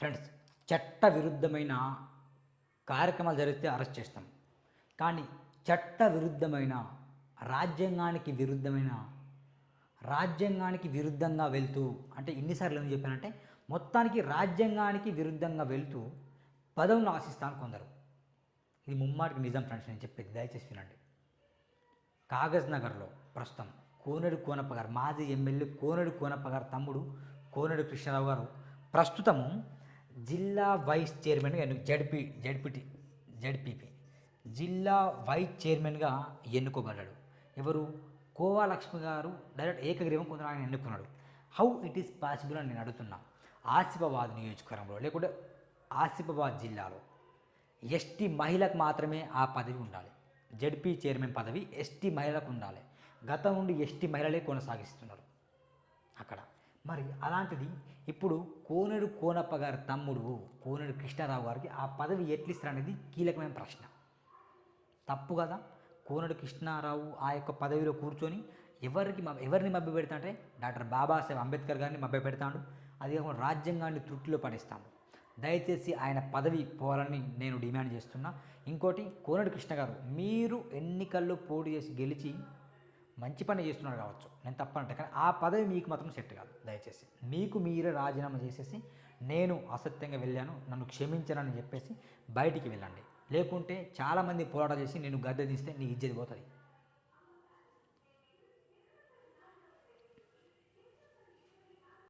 Friends చట్ట విరుద్ధమైన కార్యక్రమాలు జరిగితే అరెస్ట్ చేస్తాం. కానీ చట్ట విరుద్ధమైన రాజ్యాంగానికి విరుద్ధమైన రాజ్యాంగానికి విరుద్ధంగా వెళ్తూ అంటే ఎన్నిసార్లు ఏం చెప్పానంటే మొత్తానికి రాజ్యాంగానికి విరుద్ధంగా వెళ్తూ పదవులను ఆశిస్తాను కొందరు. ఇది ముమ్మాటికి నిజం ఫ్రెండ్స్ నేను చెప్పేది దయచేసి వినండి. కాగజ్ నగర్లో ప్రస్తుతం కోనేడు కోనప్ప గారు మాజీ ఎమ్మెల్యే కోనేడు కోనప్ప గారు తమ్ముడు కోనేడు కృష్ణారావు గారు ప్రస్తుతము జిల్లా వైస్ చైర్మన్గా ఎన్ను జడ్పీ జడ్పీటీ జడ్పీపీ. జిల్లా వైస్ చైర్మన్గా ఎన్నుకోబడ్డాడు. ఎవరు? కోవా లక్ష్మి గారు. డైరెక్ట్ ఏకగ్రీవం కొందరు ఆయన ఎన్నుకున్నాడు. హౌ ఇట్ ఈస్ పాసిబుల్ అని నేను అడుగుతున్నా. ఆసిఫాబాద్ నియోజకవర్గంలో లేకుంటే ఆసిఫాబాద్ జిల్లాలో ఎస్టీ మహిళకు మాత్రమే ఆ పదవి ఉండాలి. జడ్పీ చైర్మన్ పదవి ఎస్టీ మహిళలకు ఉండాలి. గతం నుండి ఎస్టీ మహిళలే కొనసాగిస్తున్నారు. అక్కడ మరి అలాంటిది ఇప్పుడు కోనెడు కోనప్ప గారి తమ్ముడు కోనెడు కృష్ణారావు గారికి ఆ పదవి ఎట్లిస్తారు అనేది కీలకమైన ప్రశ్న. తప్పు కదా. కోనడు కృష్ణారావు ఆ యొక్క పదవిలో కూర్చొని ఎవరికి ఎవరిని మభ్య పెడతా అంటే డాక్టర్ బాబాసాహెబ్ అంబేద్కర్ గారిని మభ్య పెడతాడు. అది కాకుండా రాజ్యాంగాన్ని త్రుటిలో పడేస్తాడు. దయచేసి ఆయన పదవి పోవాలని నేను డిమాండ్ చేస్తున్నా. ఇంకోటి కోనడు కృష్ణ గారు మీరు ఎన్నికల్లో పోటీ చేసి గెలిచి మంచి పని చేస్తున్నారు కావచ్చు. నేను తప్పనంటే కానీ ఆ పదవి మీకు మాత్రం సెట్ కాదు. దయచేసి మీకు మీరే రాజీనామా చేసేసి నేను అసత్యంగా వెళ్ళాను నన్ను క్షమించనని చెప్పేసి బయటికి వెళ్ళండి. లేకుంటే చాలామంది పోరాటం చేసి నేను గద్దె తీస్తే నీ ఇజ్జతి పోతుంది.